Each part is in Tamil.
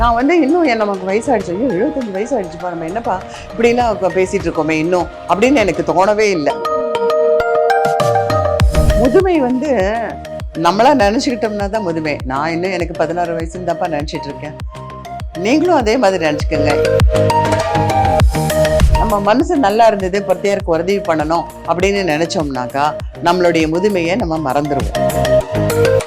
நான் வந்து இன்னும் என் நமக்கு வயசாகிடுச்சு ஐயோ எழுபத்தஞ்சு வயசு ஆயிடுச்சுப்பா நம்ம என்னப்பா இப்படிலாம் பேசிகிட்டு பேசிட்டு இருக்கோமே இன்னும் அப்படின்னு எனக்கு தோணவே இல்லை. முதுமை வந்து நம்மளா நினைச்சுக்கிட்டோம்னா தான் முதுமை. நான் இன்னும் எனக்கு பதினாறு வயசுன்னு தான்ப்பா நினச்சிட்டு இருக்கேன். நீங்களும் அதே மாதிரி நினச்சிக்கோங்க. நம்ம மனசு நல்லா இருந்தது பிரத்தியாருக்கு உதவி பண்ணணும் அப்படின்னு நினச்சோம்னாக்கா நம்மளுடைய முதுமையை நம்ம மறந்துடுவோம்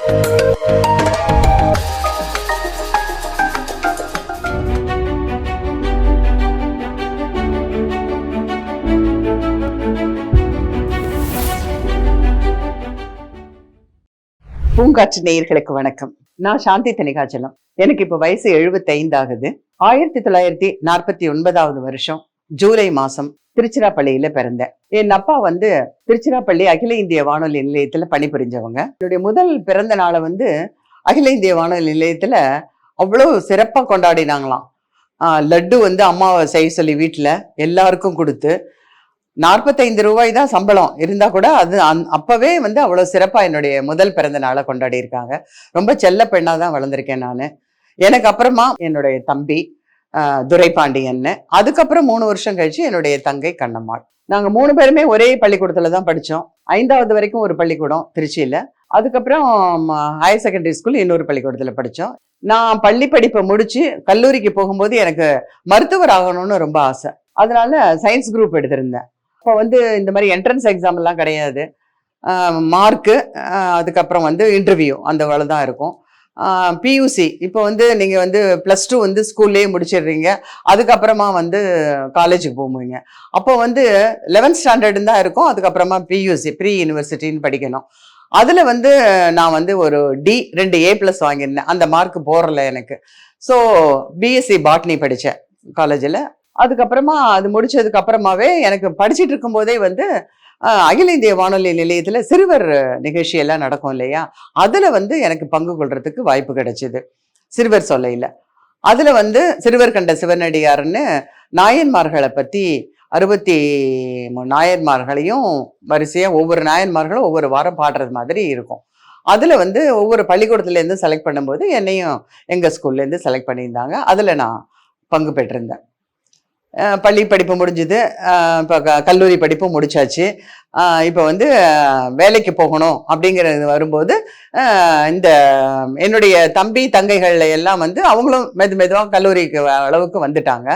பூங்காற்று நேயர்களுக்கு வணக்கம். நான் சாந்தி தனிகாச்சலம் எனக்கு இப்ப வயசு 75 ஆகுது ஆயிரத்தி தொள்ளாயிரத்தி நாற்பத்தி ஒன்பதாவது வருஷம் ஜூலை மாசம் திருச்சிராப்பள்ளியில பிறந்தேன். என் அப்பா வந்து திருச்சிராப்பள்ளி அகில இந்திய வானொலி நிலையத்துல பணிபுரிஞ்சவங்க. என்னுடைய முதல் பிறந்த நாளை வந்து அகில இந்திய வானொலி நிலையத்துல அவ்வளவு சிறப்பா கொண்டாடினாங்களாம். லட்டு வந்து அம்மாவை செய்ய சொல்லி வீட்டில் எல்லாருக்கும் கொடுத்து நாற்பத்தைந்து ரூபாய் தான் சம்பளம் இருந்தா கூட அது அந்- அப்பவே வந்து அவ்வளவு சிறப்பா என்னுடைய முதல் பிறந்த நாளை கொண்டாடி இருக்காங்க. ரொம்ப செல்ல பெண்ணா தான் வளர்ந்துருக்கேன் நான். எனக்கு அப்புறமா என்னுடைய தம்பி துரைபாண்டியன்னு. அதுக்கப்புறம் மூணு வருஷம் கழிச்சு என்னுடைய தங்கை கண்ணம்மாள். நாங்கள் மூணு பேருமே ஒரே பள்ளிக்கூடத்துல தான் படித்தோம் ஐந்தாவது வரைக்கும் ஒரு பள்ளிக்கூடம் திருச்சியில். அதுக்கப்புறம் ஹையர் செகண்டரி ஸ்கூல் இன்னொரு பள்ளிக்கூடத்தில் படித்தோம் நான் பள்ளி படிப்பை முடித்து கல்லூரிக்கு போகும்போது எனக்கு மருத்துவர் ஆகணும்னு ரொம்ப ஆசை. அதனால சயின்ஸ் குரூப் எடுத்திருந்தேன். அப்போ வந்து இந்த மாதிரி என்ட்ரன்ஸ் எக்ஸாம் எல்லாம் கிடையாது. மார்க்கு அதுக்கப்புறம் வந்து இன்டர்வியூ அந்த வேலை தான் இருக்கும். பியூசி இப்போ வந்து நீங்கள் வந்து ப்ளஸ் டூ வந்து ஸ்கூல்லேயே முடிச்சிடுறீங்க. அதுக்கப்புறமா வந்து காலேஜுக்கு போகும்போங்க அப்போ வந்து லெவன்த் ஸ்டாண்டர்டு தான் இருக்கும். அதுக்கப்புறமா பியூசி ப்ரீ யூனிவர்சிட்டின்னு படிக்கணும். அதில் வந்து நான் வந்து ஒரு டி ரெண்டு ஏ ப்ளஸ் வாங்கியிருந்தேன். அந்த மார்க் போடல எனக்கு. ஸோ பிஎஸ்சி பாட்னி படித்தேன் காலேஜில் அதுக்கப்புறமா அது முடிச்சதுக்கு அப்புறமாவே எனக்கு படிச்சிட்டு இருக்கும்போதே வந்து அகில இந்திய வானொலி நிலையத்தில் சிறுவர் நிகழ்ச்சி எல்லாம் நடக்கும் இல்லையா? அதில் வந்து எனக்கு பங்கு கொள்றதுக்கு வாய்ப்பு கிடைச்சிது. சிறுவர் சொல்லையில். அதில் வந்து சிறுவர் கண்ட சிவனடியார்னு நாயன்மார்களை பற்றி அறுபத்தி நாயன்மார்களையும் வரிசையாக ஒவ்வொரு நாயன்மார்களும் ஒவ்வொரு வாரம் பாடுறது மாதிரி இருக்கும். அதில் வந்து ஒவ்வொரு பள்ளிக்கூடத்துலேருந்து செலக்ட் பண்ணும்போது என்னையும் எங்கள் ஸ்கூல்லேருந்து செலக்ட் பண்ணியிருந்தாங்க. அதில் நான் பங்கு பெற்றிருந்தேன். பள்ளி படிப்பு முடிஞ்சுது. இப்போ க கல்லூரி படிப்பும் முடிச்சாச்சு. இப்போ வந்து வேலைக்கு போகணும் அப்படிங்கிறது வரும்போது இந்த என்னுடைய தம்பி தங்கைகள் எல்லாம் வந்து அவங்களும் மெது மெதுவாக கல்லூரிக்கு அளவுக்கு வந்துட்டாங்க.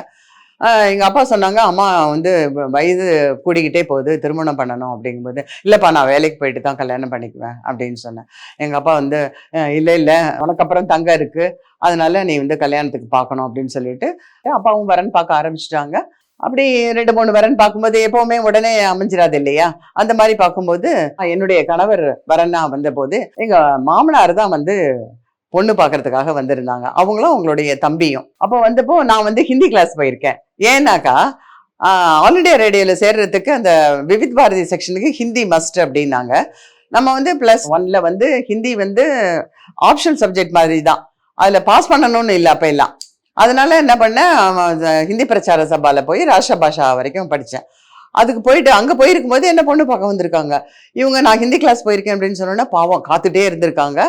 எங்கள் அப்பா சொன்னாங்க அம்மா வந்து வ- வயது கூடிக்கிட்டே போகுது திருமணம் பண்ணணும் அப்படிங்கும்போது இல்லைப்பா நான் வேலைக்கு போயிட்டு தான் கல்யாணம் பண்ணிக்குவேன் அப்படின்னு சொன்னேன். எங்கள் அப்பா வந்து இல்லை இல்லை உனக்கு அப்புறம் தங்க இருக்குது அதனால நீ வந்து கல்யாணத்துக்கு பார்க்கணும் அப்படின்னு சொல்லிட்டு அப்பாவும் வரன் பார்க்க ஆரம்பிச்சிட்டாங்க. அப்படி ரெண்டு மூணு வரன் பார்க்கும்போது எப்பவுமே உடனே அமைஞ்சிராது இல்லையா? அந்த மாதிரி பார்க்கும்போது என்னுடைய கணவர் வரனா வந்தபோது எங்கள் மாமனார் தான் வந்து பொண்ணு பார்க்கறதுக்காக வந்திருந்தாங்க. அவங்களும் அவங்களுடைய தம்பியும். அப்போ வந்தப்போ நான் வந்து ஹிந்தி கிளாஸ் போயிருக்கேன். ஏன்னாக்கா ஆல் இண்டியா ரேடியோவில் சேர்றதுக்கு அந்த விவித் பாரதி செக்ஷனுக்கு ஹிந்தி மஸ்ட் அப்படின்னாங்க. நம்ம வந்து ப்ளஸ் ஒன்ல வந்து ஹிந்தி வந்து ஆப்ஷனல் சப்ஜெக்ட் மாதிரி தான் அதில் பாஸ் பண்ணணும்னு இல்லை அப்போ எல்லாம். அதனால என்ன பண்ணேன் ஹிந்தி பிரச்சார சபால போய் ராஷ்டிர பாஷா வரைக்கும் படித்தேன் அதுக்கு போயிட்டு அங்கே போயிருக்கும் போது என்ன பொண்ணு பார்க்க வந்திருக்காங்க? இவங்க நான் ஹிந்தி கிளாஸ் போயிருக்கேன் அப்படின்னு சொன்னோன்னா பாவம் காத்துட்டே இருந்திருக்காங்க.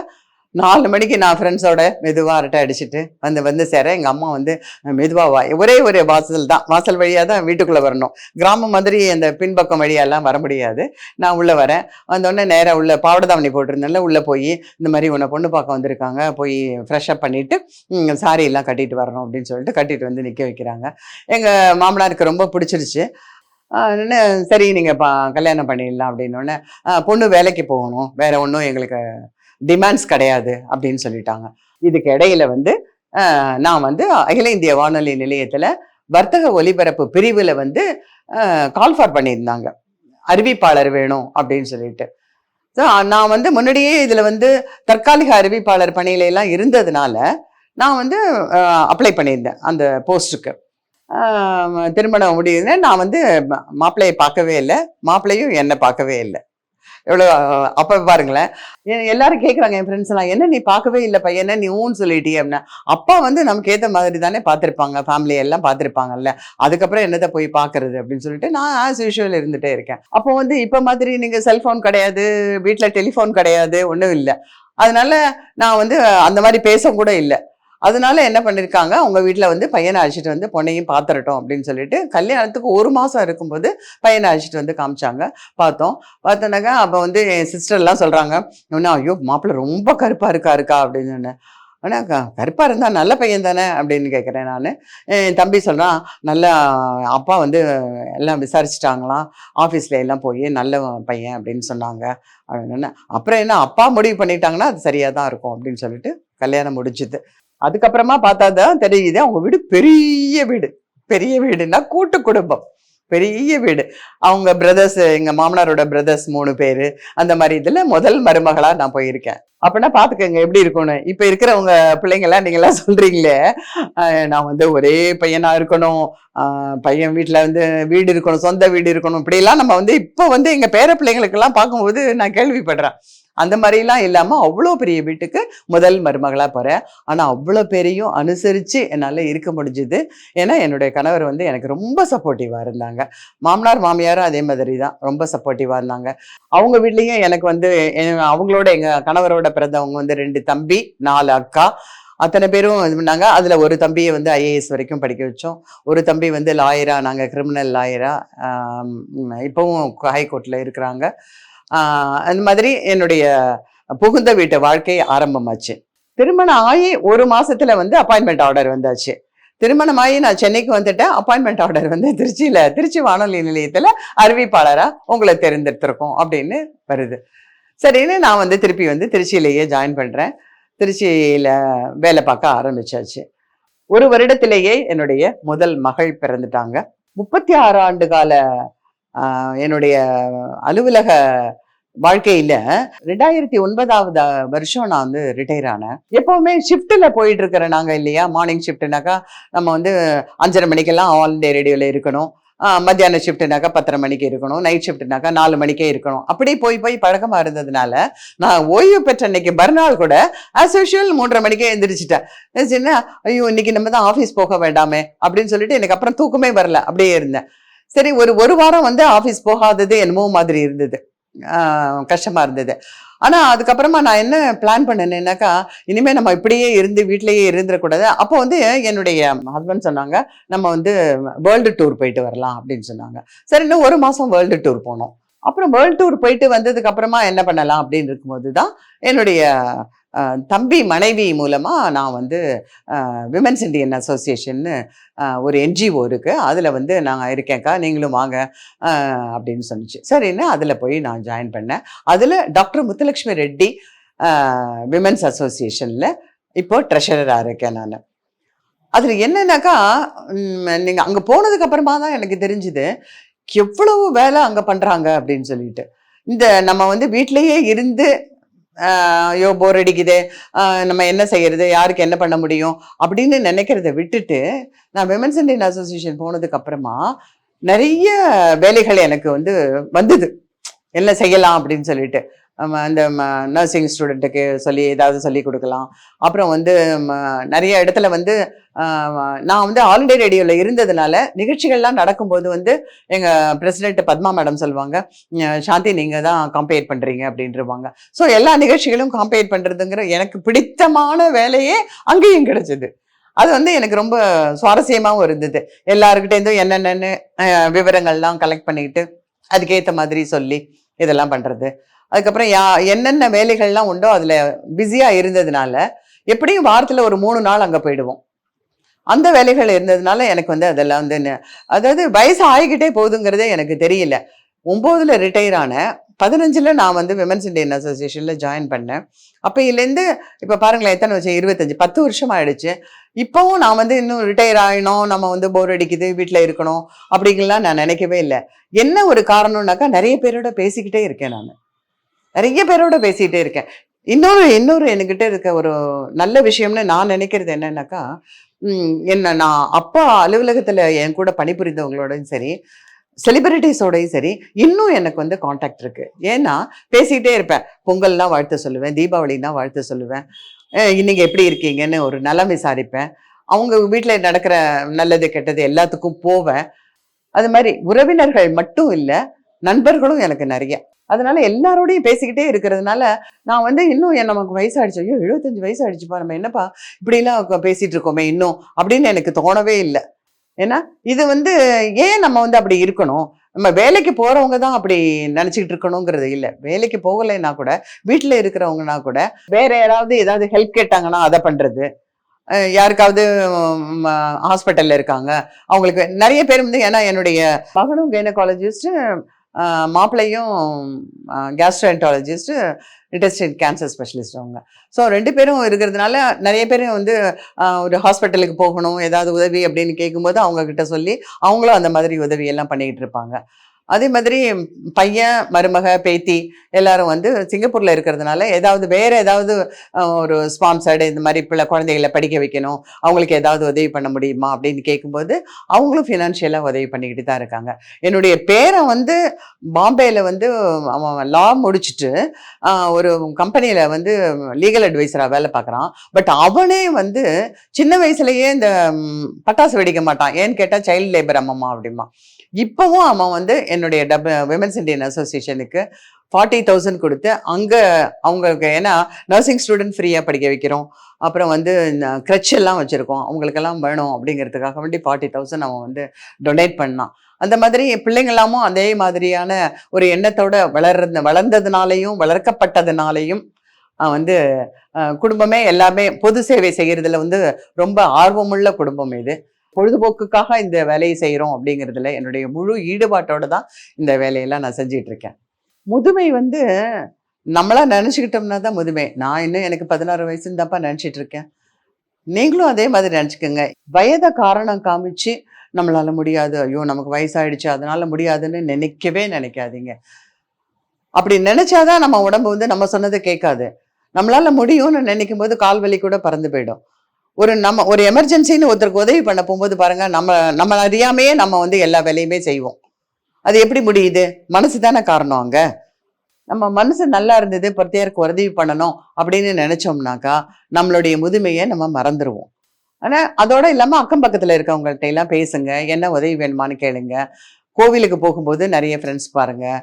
நாலு மணிக்கு நான் ஃப்ரெண்ட்ஸோட மெதுவாக அரட்டை அடிச்சுட்டு வந்து வந்து சேர எங்கள் அம்மா வந்து மெதுவாக வா. ஒரே ஒரு வாசல் தான். வாசல் வழியாக தான் வீட்டுக்குள்ளே வரணும். கிராமம் மாதிரி அந்த பின்பக்கம் வழியெல்லாம் வர முடியாது. நான் உள்ளே வரேன். வந்தோடனே நேராக உள்ள பாவடதாவணி போட்டிருந்தேன்ல உள்ளே போய் இந்த மாதிரி உன்னை பொண்ணு பார்க்க வந்திருக்காங்க. போய் ஃப்ரெஷ் அப் சாரியெல்லாம் எல்லாம் கட்டிட்டு வரணும் அப்படின்னு சொல்லிட்டு கட்டிட்டு வந்து நிற்க வைக்கிறாங்க. எங்கள் மாமனாருக்கு ரொம்ப பிடிச்சிருச்சு. சரி நீங்கள் பா கல்யாணம் பண்ணிடலாம் அப்படின்னோடனே பொண்ணு வேலைக்கு போகணும். வேறு ஒன்றும் எங்களுக்கு டிமாண்ட்ஸ் கிடையாது அப்படின்னு சொல்லிட்டாங்க. இதுக்கு இடையில வந்து நான் வந்து அகில இந்திய வானொலி நிலையத்தில் வர்த்தக ஒலிபரப்பு பிரிவில் வந்து கால் ஃபார் பண்ணியிருந்தாங்க. அறிவிப்பாளர் வேணும் அப்படின்னு சொல்லிட்டு. ஸோ நான் வந்து முன்னாடியே இதில் வந்து தற்காலிக அறிவிப்பாளர் பணியிலெல்லாம் இருந்ததுனால நான் வந்து அப்ளை பண்ணியிருந்தேன் அந்த போஸ்ட்டுக்கு. திருமணம் முடியுதுன்னு நான் வந்து மாப்பிள்ளையை பார்க்கவே இல்லை. மாப்பிள்ளையும் என்னை பார்க்கவே இல்லை. எவ்வளோ அப்போ பாருங்களேன். எல்லாரும் கேட்குறாங்க என் ஃப்ரெண்ட்ஸ் எல்லாம் என்ன நீ பார்க்கவே இல்லை பையனை நீ ஊன்னு சொல்லிட்டியே? அப்படின்னா அப்பா வந்து நமக்கு ஏற்ற மாதிரி தானே பார்த்துருப்பாங்க ஃபேமிலி எல்லாம் பார்த்துருப்பாங்கல்ல. அதுக்கப்புறம் என்னத்தை போய் பார்க்கறது அப்படின்னு சொல்லிட்டு நான் ஆஸ் யூஷுவல் இருந்துகிட்டே இருக்கேன். அப்போ வந்து இப்போ மாதிரி நீங்கள் செல்ஃபோன் கிடையாது வீட்டில் டெலிஃபோன் கிடையாது ஒன்றும் இல்லை. அதனால நான் வந்து அந்த மாதிரி பேச கூட இல்லை. அதனால என்ன பண்ணியிருக்காங்க அவங்க வீட்டில் வந்து பையனை அழைச்சிட்டு வந்து பொண்ணையும் பார்த்துறட்டும் அப்படின்னு சொல்லிட்டு கல்யாணத்துக்கு ஒரு மாதம் இருக்கும்போது பையனை அழைச்சிட்டு வந்து காமிச்சாங்க. பார்த்தோம். பார்த்தோன்னாக்கா அப்போ வந்து என் சிஸ்டர் எல்லாம் சொல்றாங்க இன்னும் ஐயோ மாப்பிள்ளை ரொம்ப கருப்பாக இருக்கா இருக்கா? அப்படின்னு சொன்னேன். ஆனால் கருப்பாக இருந்தால் நல்ல பையன் தானே அப்படின்னு கேட்குறேன் நான். என் தம்பி சொல்கிறான் நல்லா அப்பா வந்து எல்லாம் விசாரிச்சிட்டாங்களாம். ஆஃபீஸில் எல்லாம் போய் நல்ல பையன் அப்படின்னு சொன்னாங்க. அப்படின்னு அப்புறம் என்ன அப்பா முடிவு பண்ணிட்டாங்கன்னா அது சரியாக தான் இருக்கும் அப்படின்னு சொல்லிட்டு கல்யாணம் முடிஞ்சுது. அதுக்கப்புறமா பார்த்தா தான் தெரியுது அவங்க வீடு பெரிய வீடு. பெரிய வீடுன்னா கூட்டு குடும்பம். பெரிய வீடு. அவங்க பிரதர்ஸ் எங்கள் மாமனாரோட பிரதர்ஸ் மூணு பேர். அந்த மாதிரி இதில் முதல் மருமகளாக நான் போயிருக்கேன். அப்படின்னா பார்த்துக்கங்க எப்படி இருக்கும்னு. இப்போ இருக்கிறவங்க பிள்ளைங்க எல்லாம் நீங்க எல்லாம் நான் வந்து ஒரே பையனாக இருக்கணும். பையன் வீட்டில் வந்து வீடு இருக்கணும் சொந்த வீடு இருக்கணும். இப்படிலாம் நம்ம வந்து இப்போ வந்து எங்கள் பேர பிள்ளைங்களுக்கெல்லாம் பார்க்கும்போது நான் கேள்விப்படுறேன். அந்த மாதிரிலாம் இல்லாமல் அவ்வளோ பெரிய வீட்டுக்கு முதல் மருமகளாக போகிறேன் ஆனால் அவ்வளோ பேரையும் அனுசரித்து என்னால் இருக்க முடிஞ்சுது. ஏன்னா என்னுடைய கணவர் வந்து எனக்கு ரொம்ப சப்போர்ட்டிவாக இருந்தாங்க. மாமனார் மாமியாரும் அதே மாதிரி தான் ரொம்ப சப்போர்ட்டிவாக இருந்தாங்க. அவங்க வீட்லேயும் எனக்கு வந்து எ- அவங்களோட எங்கள் கணவரோட பிறந்தவங்க வந்து ரெண்டு தம்பி நாலு அக்கா. அத்தனை பேரும் இது பண்ணாங்க அதில் ஒரு தம்பியை வந்து ஐஏஎஸ் வரைக்கும் படிக்க வச்சோம். ஒரு தம்பி வந்து லாயரா நாங்கள் கிரிமினல் லாயரா இப்போவும் ஹைகோர்ட்டில் இருக்கிறாங்க. அந்த மாதிரி என்னுடைய புகுந்த வீட்டு வாழ்க்கை ஆரம்பமாச்சு. திருமணம் ஆகி ஒரு மாசத்துல வந்து அப்பாயின்மெண்ட் ஆர்டர் வந்தாச்சு. திருமணம் ஆகி நான் சென்னைக்கு வந்துட்டேன். அப்பாயின்மெண்ட் ஆர்டர் வந்து திருச்சியில் திருச்சி வானொலி நிலையத்தில் அறிவிப்பாளராக உங்களை தேர்ந்தெடுத்திருக்கோம் அப்படின்னு வருது. சரின்னு நான் வந்து திருப்பி வந்து திருச்சியிலேயே ஜாயின் பண்ணுறேன் திருச்சியில் வேலை பார்க்க ஆரம்பிச்சாச்சு. ஒரு வருடத்திலேயே என்னுடைய முதல் மகள் பிறந்துட்டாங்க. முப்பத்தி ஆறு ஆண்டு கால என்னுடைய அலுவலக வாழ்க்கையில ரெண்டாயிரத்தி ஒன்பதாவது வருஷம் நான் வந்து ரிட்டையர் ஆனேன். எப்பவுமே ஷிஃப்ட்ல போயிட்டு இருக்கிற நாங்க இல்லையா? மார்னிங் ஷிஃப்ட்னாக்கா நம்ம வந்து அஞ்சரை மணிக்கெல்லாம் ஆல் டே ரேடியோல இருக்கணும். மத்தியான ஷிஃப்ட்னாக்கா பத்தரை மணிக்கு இருக்கணும். நைட் ஷிஃப்ட்னாக்கா நாலு மணிக்கே இருக்கணும். அப்படி போய் போய் பழக்கமாக இருந்ததுனால நான் ஓய்வு பெற்ற அன்னைக்கு மறுநாள் கூட ஆஸ் யூஷுவல் மூன்றரை மணிக்கே எழுந்திரிச்சிட்டேன் சின்ன ஐயோ இன்னைக்கு நம்ம தான் ஆஃபீஸ் போக வேண்டாமே அப்படின்னு சொல்லிட்டு எனக்கு அப்புறம் தூக்கமே வரல. அப்படியே இருந்தேன். சரி ஒரு ஒரு வாரம் வந்து ஆஃபீஸ் போகாதது என்னமோ மாதிரி இருந்தது. கஷ்டமாக இருந்தது. ஆனால் அதுக்கப்புறமா நான் என்ன பிளான் பண்ணேன்னாக்கா இனிமேல் நம்ம இப்படியே இருந்து வீட்லேயே இருந்துடக்கூடாது அப்போ வந்து என்னுடைய ஹஸ்பண்ட் சொன்னாங்க நம்ம வந்து வேர்ல்டு டூர் போயிட்டு வரலாம் அப்படின்னு சொன்னாங்க. சரி இன்னும் ஒரு மாதம் வேர்ல்டு டூர் போனோம். அப்புறம் வேர்ல்டு டூர் போயிட்டு வந்ததுக்கு அப்புறமா என்ன பண்ணலாம் அப்படின்னு இருக்கும்போது தான் என்னுடைய தம்பி மனைவி மூலமாக நான் வந்து விமென்ஸ் இண்டியன் அசோசியேஷன்னு ஒரு என்ஜிஓ இருக்குது அதில் வந்து நான் இருக்கேன்க்கா நீங்களும் வாங்க அப்படின்னு சொன்னிச்சு. சரின்னு அதில் போய் நான் ஜாயின் பண்ணேன். அதில் டாக்டர் முத்துலக்ஷ்மி ரெட்டி விமென்ஸ் அசோசியேஷனில் இப்போ ட்ரெஷரராக இருக்கேன் நான். அதில் என்னன்னாக்கா நீங்கள் அங்கே போனதுக்கப்புறமா தான் எனக்கு தெரிஞ்சுது எவ்வளவு வேலை அங்கே பண்ணுறாங்க அப்படின்னு சொல்லிட்டு. இந்த நம்ம வந்து வீட்டிலையே இருந்து ஐயோ போர் அடிக்குது. நம்ம என்ன செய்யறது? யாருக்கு என்ன பண்ண முடியும்? அப்படின்னு நினைக்கிறத விட்டுட்டு நான் விமன்ஸ் இண்டியன் அசோசியேஷன் போனதுக்கு அப்புறமா நிறைய வேலைகள் எனக்கு வந்து வந்தது. என்ன செய்யலாம் அப்படின்னு சொல்லிட்டு. அந்த நர்சிங் ஸ்டூடெண்ட்டுக்கு சொல்லி ஏதாவது சொல்லி கொடுக்கலாம். அப்புறம் வந்து நிறைய இடத்துல வந்து நான் வந்து ஆல் இண்டியா ரேடியோவில் இருந்ததுனால நிகழ்ச்சிகள்லாம் நடக்கும்போது வந்து எங்கள் பிரசிடென்ட் பத்மா மேடம் சொல்லுவாங்க சாந்தி நீங்கள் தான் காம்பேர் பண்ணுறீங்க அப்படின்றவாங்க. ஸோ எல்லா நிகழ்ச்சிகளும் காம்பேர் பண்ணுறதுங்கிற எனக்கு பிடித்தமான வேலையே அங்கேயும் கிடச்சிது. அது வந்து எனக்கு ரொம்ப சுவாரஸ்யமாகவும் இருந்தது. எல்லாருக்கிட்டேருந்தும் என்னென்னு விவரங்கள்லாம் கலெக்ட் பண்ணிக்கிட்டு அதுக்கேற்ற மாதிரி சொல்லி இதெல்லாம் பண்ணுறது அதுக்கப்புறம் யா என்னென்ன வேலைகள்லாம் உண்டோ அதில் பிஸியாக இருந்ததுனால எப்படியும் வாரத்தில் ஒரு மூணு நாள் அங்கே போயிடுவோம். அந்த வேலைகள் இருந்ததுனால எனக்கு வந்து அதெல்லாம் வந்து அதாவது வயசு ஆகிக்கிட்டே போகுதுங்கிறதே எனக்கு தெரியல. ஒம்போதில் ரிட்டையர் ஆனேன் பதினஞ்சில் நான் வந்து விமன்ஸ் இண்டியன் அசோசியேஷனில் ஜாயின் பண்ணேன். அப்பையிலேருந்து இப்போ பாருங்களேன் எத்தனை வருஷம் இருபத்தஞ்சி பத்து வருஷம் ஆயிடுச்சு. இப்போவும் நான் வந்து இன்னும் ரிட்டையர் ஆகினோம் நம்ம வந்து போர் அடிக்குது வீட்டில் இருக்கணும் அப்படிங்கலாம் நான் நினைக்கவே இல்லை. என்ன ஒரு காரணம்னாக்கா நிறைய பேரோட பேசிக்கிட்டே இருக்கேன் நான். நிறைய பேரோட பேசிகிட்டே இருக்கேன். இன்னொரு இன்னொரு என்கிட்ட இருக்க ஒரு நல்ல விஷயம்னு நான் நினைக்கிறது என்னன்னாக்கா என்ன நான் அப்பா அலுவலகத்தில் என் கூட பணிபுரிந்தவங்களோடயும் சரி செலிபிரிட்டிஸோடையும் சரி இன்னும் எனக்கு வந்து காண்டாக்ட் இருக்கு. ஏன்னா பேசிக்கிட்டே இருப்பேன். பொங்கல்னா வாழ்த்து சொல்லுவேன் தீபாவளினா வாழ்த்து சொல்லுவேன். இன்றைக்கி இன்னைக்கு எப்படி இருக்கீங்கன்னு ஒரு நலம் விசாரிப்பேன். அவங்க வீட்டில் நடக்கிற நல்லது கெட்டது எல்லாத்துக்கும் போவேன். அது மாதிரி உறவினர்கள் மட்டும் இல்லை நண்பர்களும் எனக்கு நிறைய. அதனால எல்லாரோடையும் பேசிக்கிட்டே இருக்கிறதுனால நான் வந்து இன்னும் என் நமக்கு வயசாயிடுச்சு. ஐயோ எழுபத்தஞ்சு வயசு ஆயிடுச்சுப்பா நம்ம என்னப்பா இப்படிலாம் பேசிட்டு இருக்கோமே இன்னும் அப்படின்னு எனக்கு தோணவே இல்லை. ஏன்னா இது வந்து ஏன் நம்ம வந்து அப்படி இருக்கணும்? நம்ம வேலைக்கு போறவங்க தான் அப்படி நினச்சிக்கிட்டு இருக்கணுங்கிறது இல்லை. வேலைக்கு போகலைன்னா கூட வீட்டில் இருக்கிறவங்கன்னா கூட வேற யாராவது ஏதாவது ஹெல்ப் கேட்டாங்கன்னா அதை பண்றது. யாருக்காவது ஹாஸ்பிட்டலில் இருக்காங்க. அவங்களுக்கு நிறைய பேர் வந்து ஏன்னா என்னுடைய மகனும் கைனகாலஜிஸ்ட்டு மாப்பிள்ளையும் கேஸ்ட்ரோஎன்டாலஜிஸ்ட்டு இன்டெஸ்டின் கேன்சர் ஸ்பெஷலிஸ்ட் அவங்க. ஸோ ரெண்டு பேரும் இருக்கிறதுனால நிறைய பேர் வந்து ஒரு ஹாஸ்பிட்டலுக்கு போகணும் ஏதாவது உதவி அப்படின்னு கேட்கும்போது அவங்க கிட்ட சொல்லி அவங்களும் அந்த மாதிரி உதவியெல்லாம் பண்ணிக்கிட்டு இருப்பாங்க. அதே மாதிரி பையன் மருமக பேத்தி எல்லாரும் வந்து சிங்கப்பூரில் இருக்கிறதுனால ஏதாவது வேறு ஏதாவது ஒரு ஸ்பான்சர்டு இந்த மாதிரி பிள்ளை குழந்தைகளை படிக்க வைக்கணும். அவங்களுக்கு ஏதாவது உதவி பண்ண முடியுமா அப்படின்னு கேட்கும்போது அவங்களும் ஃபினான்ஷியலாக உதவி பண்ணிக்கிட்டு தான் இருக்காங்க. என்னுடைய பேரை வந்து பாம்பேயில் வந்து அவன் லா முடிச்சுட்டு ஒரு கம்பெனியில் வந்து லீகல் அட்வைசராக வேலை பார்க்குறான் பட் அவனே வந்து சின்ன வயசுலேயே இந்த பட்டாசு வெடிக்க மாட்டான். ஏன்னு கேட்டால் சைல்டு லேபர் அம்மம்மா அப்படிமா இப்போவும் அவன் வந்து என்னுடைய டபு விமன்ஸ் இண்டியன் அசோசியேஷனுக்கு ஃபார்ட்டி தௌசண்ட் கொடுத்து அங்கே அவங்களுக்கு ஏன்னா நர்சிங் ஸ்டூடெண்ட் ஃப்ரீயாக படிக்க வைக்கிறோம். அப்புறம் வந்து க்ரச் எல்லாம் வச்சுருக்கோம். அவங்களுக்கெல்லாம் வேணும் அப்படிங்கிறதுக்காக வேண்டி ஃபார்ட்டி தௌசண்ட் அவன் வந்து டொனேட் பண்ணான். அந்த மாதிரி பிள்ளைங்களாமும் அதே மாதிரியான ஒரு எண்ணத்தோட வளர்றது வளர்ந்ததுனாலையும் வளர்க்கப்பட்டதுனாலையும் வந்து குடும்பமே எல்லாமே பொது சேவை செய்கிறதுல வந்து ரொம்ப ஆர்வமுள்ள குடும்பம் இது. பொழுதுபோக்குக்காக இந்த வேலையை செய்கிறோம் அப்படிங்கிறதுல என்னுடைய முழு ஈடுபாட்டோடு தான் இந்த வேலையெல்லாம் நான் செஞ்சிட்டு இருக்கேன் முதுமை வந்து நம்மளா நினச்சிக்கிட்டோம்னா தான் முதுமை. நான் இன்னும் எனக்கு பதினாறு வயசுன்னு தான்ப்பா நினச்சிட்டு இருக்கேன் நீங்களும் அதே மாதிரி நினச்சிக்கோங்க. வயதை காரணம் காமிச்சு நம்மளால முடியாது. ஐயோ நமக்கு வயசாயிடுச்சு அதனால முடியாதுன்னு நினைக்கவே நினைக்காதீங்க. அப்படி நினைச்சாதான் நம்ம உடம்பு வந்து நம்ம சொன்னதை கேட்காது. நம்மளால முடியும்னு நினைக்கும் போது கால் வலி கூட பறந்து போயிடும். ஒரு நம்ம ஒரு எமர்ஜென்சின்னு ஒருத்தருக்கு உதவி பண்ண போகும்போது பாருங்க நம்ம நம்ம அறியாமையே நம்ம வந்து எல்லா வேலையுமே செய்வோம். அது எப்படி முடியுது? மனசு தானே காரணம் அங்க. நம்ம மனசு நல்லா இருந்தது பிரத்யேருக்கு உதவி பண்ணணும் அப்படின்னு நினைச்சோம்னாக்கா நம்மளுடைய முதுமையை நம்ம மறந்துடுவோம் ஆனால் அதோட இல்லாமல் அக்கம் பக்கத்தில் இருக்கவங்கள்ட்ட எல்லாம் பேசுங்க என்ன உதவி வேணுமான்னு கேளுங்க. கோவிலுக்கு போகும்போது நிறைய ஃப்ரெண்ட்ஸ் பாருங்கள்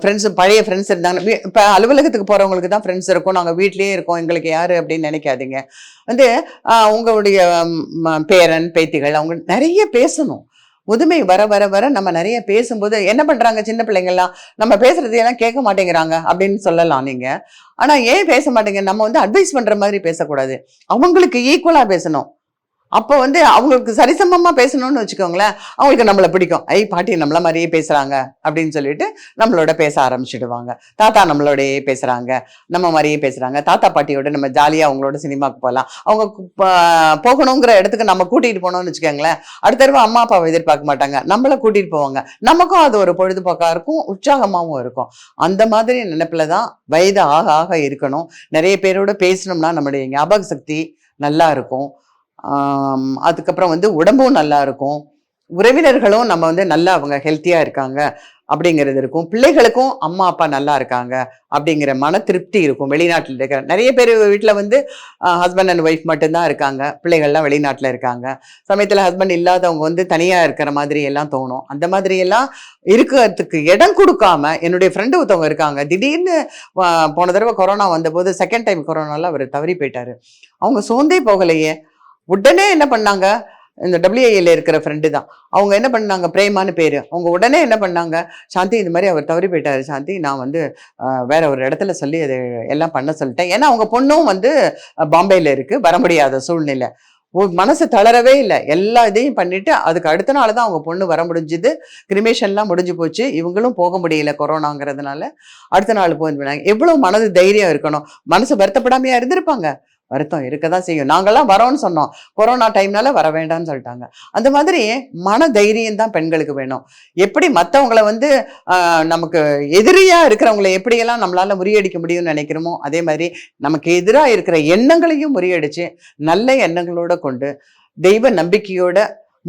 ஃப்ரெண்ட்ஸ் பழைய ஃப்ரெண்ட்ஸ் இருந்தாங்க. இப்போ அலுவலகத்துக்கு போறவங்களுக்கு தான் ஃப்ரெண்ட்ஸ் இருக்கும். நாங்கள் வீட்லேயே இருக்கோம். எங்களுக்கு யாரு அப்படின்னு நினைக்காதீங்க. வந்து உங்களுடைய பேரன் பேத்திகள் அவங்க நிறைய பேசணும். முதுமை வர வர வர நம்ம நிறைய பேசும்போது என்ன பண்றாங்க சின்ன பிள்ளைங்கள்லாம்? நம்ம பேசுறதையெல்லாம் கேட்க மாட்டேங்கிறாங்க அப்படின்னு சொல்லலாம் நீங்க. ஆனா ஏன் பேச மாட்டேங்க? நம்ம வந்து அட்வைஸ் பண்ற மாதிரி பேசக்கூடாது. அவங்களுக்கு ஈக்குவலா பேசணும். அப்போ வந்து அவங்களுக்கு சரிசமமாக பேசணும்னு வச்சுக்கோங்களேன் அவங்களுக்கு நம்மளை பிடிக்கும். ஐ பாட்டி நம்மள மாதிரியே பேசுகிறாங்க அப்படின்னு சொல்லிட்டு நம்மளோட பேச ஆரம்பிச்சிடுவாங்க. தாத்தா நம்மளோடையே பேசுகிறாங்க நம்ம மாதிரியே பேசுகிறாங்க தாத்தா பாட்டியோட நம்ம ஜாலியாக அவங்களோட சினிமாவுக்கு போகலாம். அவங்க போகணுங்கிற இடத்துக்கு நம்ம கூட்டிகிட்டு போனோம்னு வச்சுக்கோங்களேன் அடுத்த தடவை அம்மா அப்பாவை எதிர்பார்க்க மாட்டாங்க. நம்மளை கூட்டிகிட்டு போவாங்க. நமக்கும் அது ஒரு பொழுதுபோக்கா இருக்கும் உற்சாகமாகவும் இருக்கும். அந்த மாதிரி நினைப்பில் தான் வயது ஆக ஆக இருக்கணும். நிறைய பேரோட பேசணும்னா நம்மளுடைய ஞாபக சக்தி நல்லா இருக்கும். அதுக்கப்புறம் வந்து உடம்பும் நல்லா இருக்கும். உறவினர்களும் நம்ம வந்து நல்லா அவங்க ஹெல்த்தியா இருக்காங்க அப்படிங்கிறது இருக்கும். பிள்ளைகளுக்கும் அம்மா அப்பா நல்லா இருக்காங்க அப்படிங்கிற மன திருப்தி இருக்கும் வெளிநாட்டில் இருக்கிற. நிறைய பேர் வீட்டில் வந்து ஹஸ்பண்ட் அண்ட் ஒய்ஃப் மட்டும்தான் இருக்காங்க. பிள்ளைகள்லாம் வெளிநாட்டில் இருக்காங்க. சமயத்தில் ஹஸ்பண்ட் இல்லாதவங்க வந்து தனியாக இருக்கிற மாதிரி எல்லாம் தோணும். அந்த மாதிரி எல்லாம் இருக்கிறதுக்கு இடம் கொடுக்காம என்னுடைய ஃப்ரெண்டு ஒருத்தவங்க இருக்காங்க. திடீர்னு போன தடவை கொரோனா வந்தபோது செகண்ட் டைம் கொரோனாலாம் அவர் தவறி போயிட்டார். அவங்க சோர்ந்தே போகலையே. உடனே என்ன பண்ணாங்க? இந்த டபிள்யூஐல இருக்கிற ஃப்ரெண்டு தான். அவங்க என்ன பண்ணாங்க? பிரேமான்னு பேர். அவங்க உடனே என்ன பண்ணாங்க? சாந்தி இந்த மாதிரி அவர் தவறி போயிட்டாரு சாந்தி. நான் வந்து வேற ஒரு இடத்துல சொல்லி அதை எல்லாம் பண்ண சொல்லிட்டேன். ஏன்னா அவங்க பொண்ணும் வந்து பாம்பேயில் இருக்குது வர முடியாத சூழ்நிலை. மனசு தளரவே இல்லை. எல்லா இதையும் பண்ணிட்டு அதுக்கு அடுத்த நாள் தான் அவங்க பொண்ணு வர முடிஞ்சுது. கிரிமேஷன்லாம் முடிஞ்சு போச்சு. இவங்களும் போக முடியல கொரோனாங்கிறதுனால. அடுத்த நாள் போயிருந்தாங்க எவ்வளோ மனது தைரியம் இருக்கணும்? மனசு வருத்தப்படாமையா இருந்திருப்பாங்க. வருத்தம் இருக்க தான் செய்யும். நாங்கள்லாம் வரோம்னு சொன்னோம். கொரோனா டைம்னால வர வேண்டாம்னு சொல்லிட்டாங்க. அந்த மாதிரி மன தைரியம் தான் பெண்களுக்கு வேணும். எப்படி மற்றவங்கள வந்து நமக்கு எதிரியா இருக்கிறவங்கள எப்படியெல்லாம் நம்மளால முறியடிக்க முடியும்னு நினைக்கிறோமோ அதே மாதிரி நமக்கு எதிராக இருக்கிற எண்ணங்களையும் முறியடிச்சு நல்ல எண்ணங்களோட கொண்டு தெய்வ நம்பிக்கையோட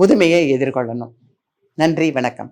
முதுமையை எதிர்கொள்ளணும். நன்றி வணக்கம்.